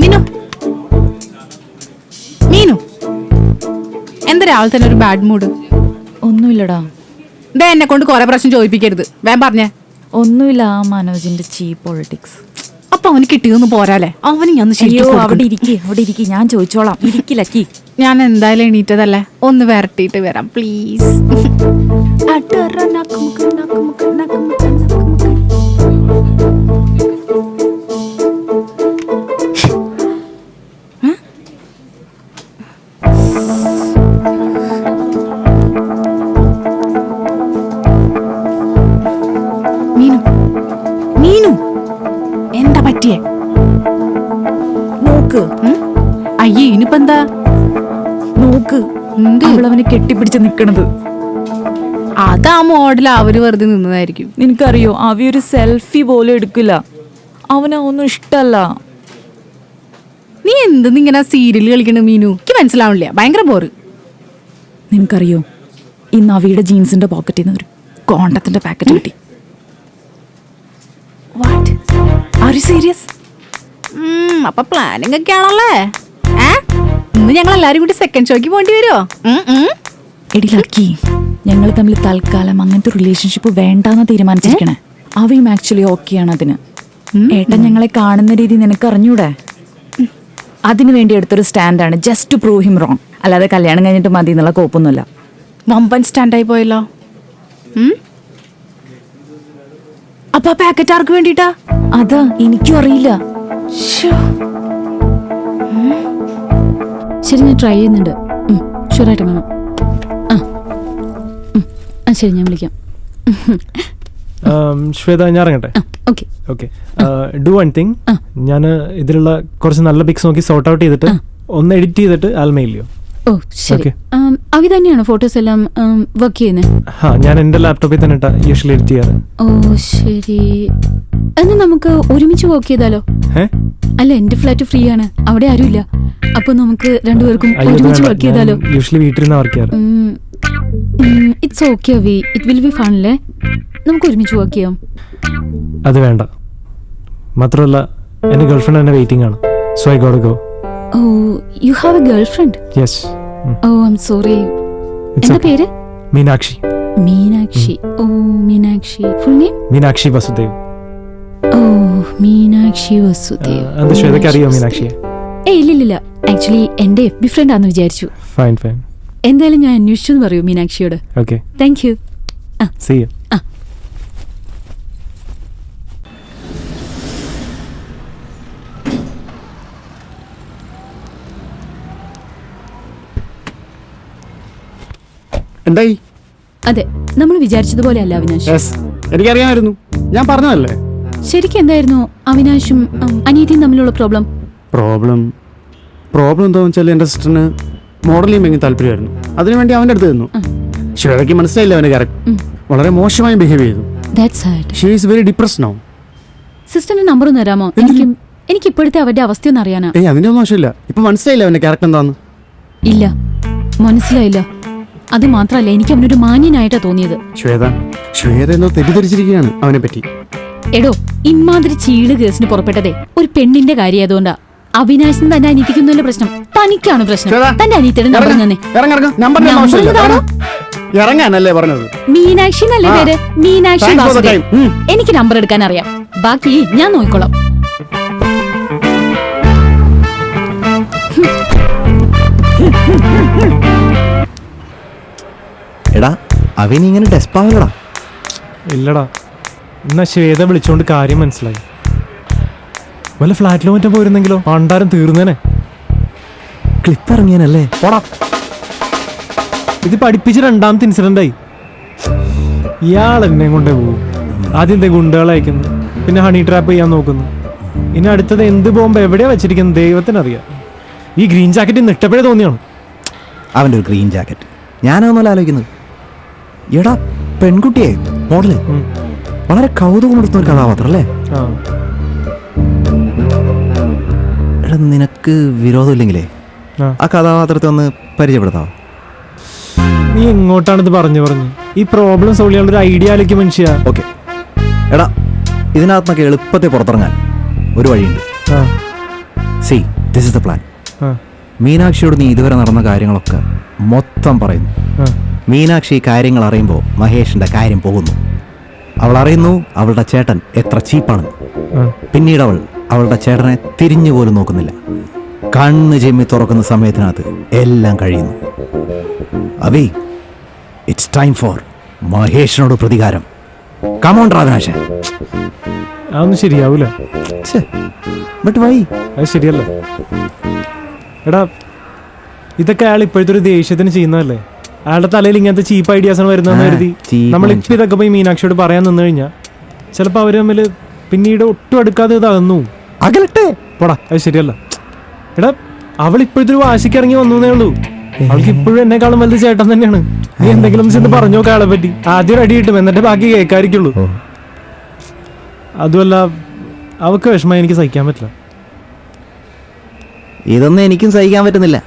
മീനു. മീനു. എന്താ രാവിലെ തന്നെ ഒരു ബാഡ് മൂഡ് ഒന്നുമില്ലടാ. ദേ എന്നെ കൊണ്ട് കുറെ പ്രശ്നം ചോദിപ്പിക്കരുത്. വേം പറഞ്ഞേ. ഒന്നുമില്ല ആ മനോജിന്റെ ചീപ്പ് പൊളിറ്റിക്സ് അപ്പൊ അവന് കിട്ടിയൊന്നും പോരാല്ലേ? അവന് ഞാൻ ശരിയോ അയ്യോ അവിടെ ഇരിക്കേ അവിടെ ഇരിക്കേ. ഞാൻ ചോദിച്ചോളാം. ഇരിക്കില്ലക്കി ഞാൻ എന്തായാലും എണീറ്റതല്ലേ? ഒന്ന് വരട്ടിയിട്ട് വരാം പ്ലീസ് പറ്റിയേ? നോക്ക്? അയ്യേ ഇനിയിപ്പോ എന്താ? നോക്ക്. അവളവനെ കെട്ടിപ്പിടിച്ച് നിക്കണത്? അതാ മോഡൽ അവർ വെറുതെ നിന്നതായിരിക്കും. നിനക്കറിയോ അവ ഒരു സെൽഫി പോലും എടുക്കില്ല. അവനൊന്നും ഇഷ്ടല്ല. നീ എന്തെന്ന് ഇങ്ങനെ സീരിയൽ കളിക്കണ മീനു? എനിക്ക് മനസ്സിലാവണില്ല. ഭയങ്കര ബോറ്. നിനക്കറിയോ ഇന്ന് അവയുടെ ജീൻസിന്റെ പോക്കറ്റിൽ നിന്ന് ഒരു കോണ്ടത്തിന്റെ പാക്കറ്റ് കിട്ടി. You serious. അപ്പൊ പ്ലാനിങ് ഒക്കെ ആണല്ലേ ഏ? ഇന്ന് ഞങ്ങൾ എല്ലാരും കൂടി സെക്കൻഡ് ഷോയ്ക്ക് പോണ്ടി വരുമോ എടി ലക്കി ഞങ്ങൾ തമ്മിൽ തൽക്കാലം അങ്ങനത്തെ റിലേഷൻഷിപ്പ് വേണ്ടാന്ന് തീരുമാനിച്ചിരിക്കണേ. അവയും ആക്ച്വലി ഓക്കെയാണ് അതിന്. ഏട്ടൻ ഞങ്ങളെ കാണുന്ന രീതി നിനക്ക് അറിഞ്ഞൂടെ? അതിനു വേണ്ടി എടുത്തൊരു സ്റ്റാൻഡാണ് just to prove him wrong അല്ലാതെ കല്യാണം കഴിഞ്ഞിട്ട് മതി എന്നുള്ള കോപ്പൊന്നുമില്ല. വമ്പൻ സ്റ്റാൻഡായി പോയല്ലോ? അപ്പൊ ആ പാക്കറ്റ് ആർക്ക് വേണ്ടിട്ടാ അതാ എനിക്കും അറിയില്ല. ശരി ഞാൻ ട്രൈ ചെയ്യുന്നുണ്ട്. ഷുവറായിട്ട് മാം ആ. ശരി ഞാൻ വിളിക്കാം. ശ്വേത ഞാൻ ഇറങ്ങട്ടെ? Okay do one thing. ഞാൻ ഇതിലുള്ള കുറച്ച് നല്ല പിക്സ് നോക്കി സോർട്ട് ഔട്ട് ചെയ്തിട്ട് ഒന്ന് എഡിറ്റ് ചെയ്തിട്ട് ആൽമെയിൽ ചെയ്യോ ഓ ശരി. Okay. ആം, അവി തന്നെയാണോ ഫോട്ടോസ് എല്ലാം വർക്ക് ചെയ്യുന്നത് ഹാ ഞാൻ എന്റെ ലാപ്ടോപ്പിൽ തന്നെ യൂഷ്വലി എഡിറ്റ് ചെയ്യാറ്. ഓ ശരി. എന്നാ നമുക്ക് ഒരുമിച്ച് വർക്ക് ചെയ്താലോ? ഏ അല്ല എന്റെ ഫ്ലാറ്റ് ഫ്രീ ആണ് അവിടെ ആരുമില്ല. അപ്പൊ നമുക്ക് രണ്ടുപേർക്കും ഒരുമിച്ച്. വർക്ക് ചെയ്താലോ? യൂഷ്വലി വീട്ടിൽ നിന്ന് വർക്ക് ചെയ്യാറ്. It's okay Avi it will be fun അല്ലേ നമുക്ക് ഒരുമിച്ച് വർക്ക് ചെയ്യാം. അത് വേണ്ട. മാത്രമല്ല എന്റെ ഗേൾഫ്രണ്ട് എന്നെ വെയിറ്റിംഗ് ആണ്. So I got go oh you have a girlfriend yes oh I sorry എന്താ പേര്? Meenakshi. Meenakshi. Oh Meenakshi. Full name Meenakshi Vasudev. ഓ മീനാക്ഷി ആ, വസുദേവ് അത് ശ്വേതയ്ക്ക് അറിയോ മീനാക്ഷിയെ? ഏ ഇല്ലില്ല ആക്ച്വലി എന്റെ എഫ് ബി ഫ്രണ്ട് ആണെന്ന് വിചാരിച്ചു. ഫൈൻ ഫൈൻ എന്തായാലും ഞാൻ അന്വേഷിച്ചു എന്ന് പറയൂ മീനാക്ഷിയോട്. Okay thank you see you എന്തായി? അതെ നമ്മൾ വിചാരിച്ചതുപോലെ അല്ല അവിനാശ്. എനിക്കറിയാമായിരുന്നു. ഞാൻ പറഞ്ഞതല്ലേ? ശരിക്കും എന്തായിരുന്നു അവിനാശും അനീതിയും തമ്മിലുള്ള പ്രോബ്ലം പ്രോബ്ലം പ്രോബ്ലം എന്താ വെച്ചാൽ എന്റെ സിസ്റ്ററിന് മോഡലിംഗ് ഭയങ്കര താല്പര്യമായിരുന്നു. അതിനുവേണ്ടി അവന്റെ അടുത്ത് നിന്നു. ശിവക്ക് മനസ്സിലായില്ല അവനെ കറക്റ്റ് വളരെ മോശമായി ബിഹേവ് ചെയ്തു. She is very depress no സിസ്റ്ററിന്റെ number ഒന്ന് തരാമോ? എനിക്ക് എനിക്ക് ഇപ്പോഴത്തെ അവരുടെ അവസ്ഥയൊന്നും അറിയാനാ. ഏയ് അതിന്റെ ഒന്നും ആവശ്യമില്ല. ഇപ്പൊ മനസ്സിലായില്ല അവന്റെ ക്യാരക്ടർ എന്താന്ന്? ഇല്ല. മനസ്സിലായില്ല. അത് മാത്രല്ല എനിക്ക് അവനൊരു മാന്യനായിട്ടാ തോന്നിയത്. ശ്വേത ശ്വേത എന്നോ തെറ്റിദ്ധരിച്ചിരിക്കുകയാണ് അവനെ പറ്റി എടോ ഇമാതിരി ചീൾ കേസിന് പുറപ്പെട്ടതേ ഒരു പെണ്ണിന്റെ കാര്യമായതുകൊണ്ടാ അവിനാശിന് തന്നെ അനീതിക്കുന്നതിന്റെ പ്രശ്നം. തനിക്കാണ് പ്രശ്നം. തന്റെ അനിയത്തിയുടെ നമ്പർ തന്നെ ഇറങ്ങാനല്ലേ പറഞ്ഞത്? മീനാക്ഷി എന്നല്ലേ പേര്? മീനാക്ഷി വാസുദേവ് എനിക്ക് നമ്പർ എടുക്കാൻ അറിയാം. ബാക്കി ഞാൻ നോക്കിക്കോളാം. ഇങ്ങനെ ഡെസ്പാവലടാ ഇല്ലടാ. എന്നാ ശ്വേത വിളിച്ചോണ്ട് കാര്യം മനസ്സിലായി. വല്ല ഫ്ലാറ്റിലോ മറ്റോ പോയിരുന്നെങ്കിലോ? പണ്ടാരം തീർന്നേനെ. ക്ലിപ്പ് ഇറങ്ങിയനല്ലേ? പോടാ. ഇത് പഠിപ്പിച്ച രണ്ടാമത്തെ ഇൻസിഡന്റ് ആയി. ഇയാൾ എന്നെ കൊണ്ടേ പോകും ആദ്യം എന്തേ ഗുണ്ടകളെ അയക്കുന്നു. പിന്നെ ഹണി ട്രാപ്പ് ചെയ്യാൻ നോക്കുന്നു. ഇനി അടുത്തത് എന്ത് ബോംബ് എവിടെയാ വെച്ചിരിക്കുന്നത് ദൈവത്തിനറിയാം. ഈ ഗ്രീൻ ജാക്കറ്റ് നിട്ടപ്പോഴേ തോന്നിയാണ്. അവന്റെ ഒരു ഗ്രീൻ ജാക്കറ്റ് ഞാനൊന്നുമല്ല ആലോചിക്കുന്നത്. എടാ പെൺകുട്ടിയെ മോഡൽ. വളരെ കൗതുകമുണർത്തുന്ന ഒരു കഥാപാത്രം അല്ലേ എടാ നിനക്ക് വിരോധമില്ലെങ്കിലേ ആ. ആ കഥാപാത്രത്തെ ഒന്ന് പരിചയപ്പെടുത്താവോ നീ എങ്ങോട്ടാണിത് പറഞ്ഞു പറഞ്ഞു? ഈ പ്രോബ്ലം സോൾവ് ചെയ്യാനുള്ള ഒരു ഐഡിയ ആലോചിക്കും മനുഷ്യ. ഓക്കെ. എടാ ഇതിനകത്തുനിന്നൊക്കെ എളുപ്പത്തെ പുറത്തിറങ്ങാൻ ഒരു വഴിയുണ്ട്. See this is the plan മീനാക്ഷിയോട് നീ ഇതുവരെ നടന്ന കാര്യങ്ങളൊക്കെ മൊത്തം പറയുന്നു. മീനാക്ഷി കാര്യങ്ങൾ അറിയുമ്പോൾ മഹേഷിന്റെ കാര്യം പോകുന്നു. അവൾ അറിയുന്നു അവളുടെ ചേട്ടൻ എത്ര ചീപ്പാണെന്ന് പിന്നീട് അവൾ അവളുടെ ചേട്ടനെ തിരിഞ്ഞു പോലും നോക്കുന്നില്ല. കണ്ണ് ചെമ്മി തുറക്കുന്ന സമയത്തിനകത്ത് എല്ലാം കഴിയുന്നു. അവി ഇറ്റ്സ് ടൈം ഫോർ മഹേഷിനോട് പ്രതികാരം. Come on Ravanashan. അതൊന്നും ശരിയാവൂല. ബട്ട് വൈ അത് ശരിയല്ല. എടാ ഇതൊക്കെ അയാൾ ഇപ്പോഴത്തെ ഒരു ദേഷ്യത്തിന് ചെയ്യുന്നതല്ലേ? അയാളുടെ തലയിൽ ഇങ്ങനത്തെ ചീപ്പ് ഐഡിയാസ് ആണ് വരുന്നതെന്ന് കരുതി. നമ്മൾ നമ്മളിപ്പോ ഇതൊക്കെ പോയി മീനാക്ഷിയോട് പറയാൻ നിന്ന് കഴിഞ്ഞാൽ ചിലപ്പോൾ അവർ തമ്മിൽ പിന്നീട് ഒട്ടും അടുക്കാതെ ഇതാകുന്നു അകലട്ടെ. പോടാ അത് ശരിയല്ല. എടാ അവൾ ഇപ്പോഴത്തെ ഒരു വാശിക്ക് ഇറങ്ങി വന്നേ ഉള്ളൂ. അവൾക്ക് ഇപ്പോഴും എന്നെക്കാളും വലുത് ചേട്ടൻ തന്നെയാണ്. നീ എന്തെങ്കിലും ചെന്ന് പറഞ്ഞു നോക്കാം അയാളെ പറ്റി. ആദ്യം അടി കിട്ടും എന്നിട്ട് ബാക്കി കേൾക്കാതിരിക്കുള്ളൂ. അതുമല്ല അവക്ക് വിഷമം എനിക്ക് സഹിക്കാൻ പറ്റില്ല. ഇതൊന്നും എനിക്കും സഹിക്കാൻ പറ്റുന്നില്ല.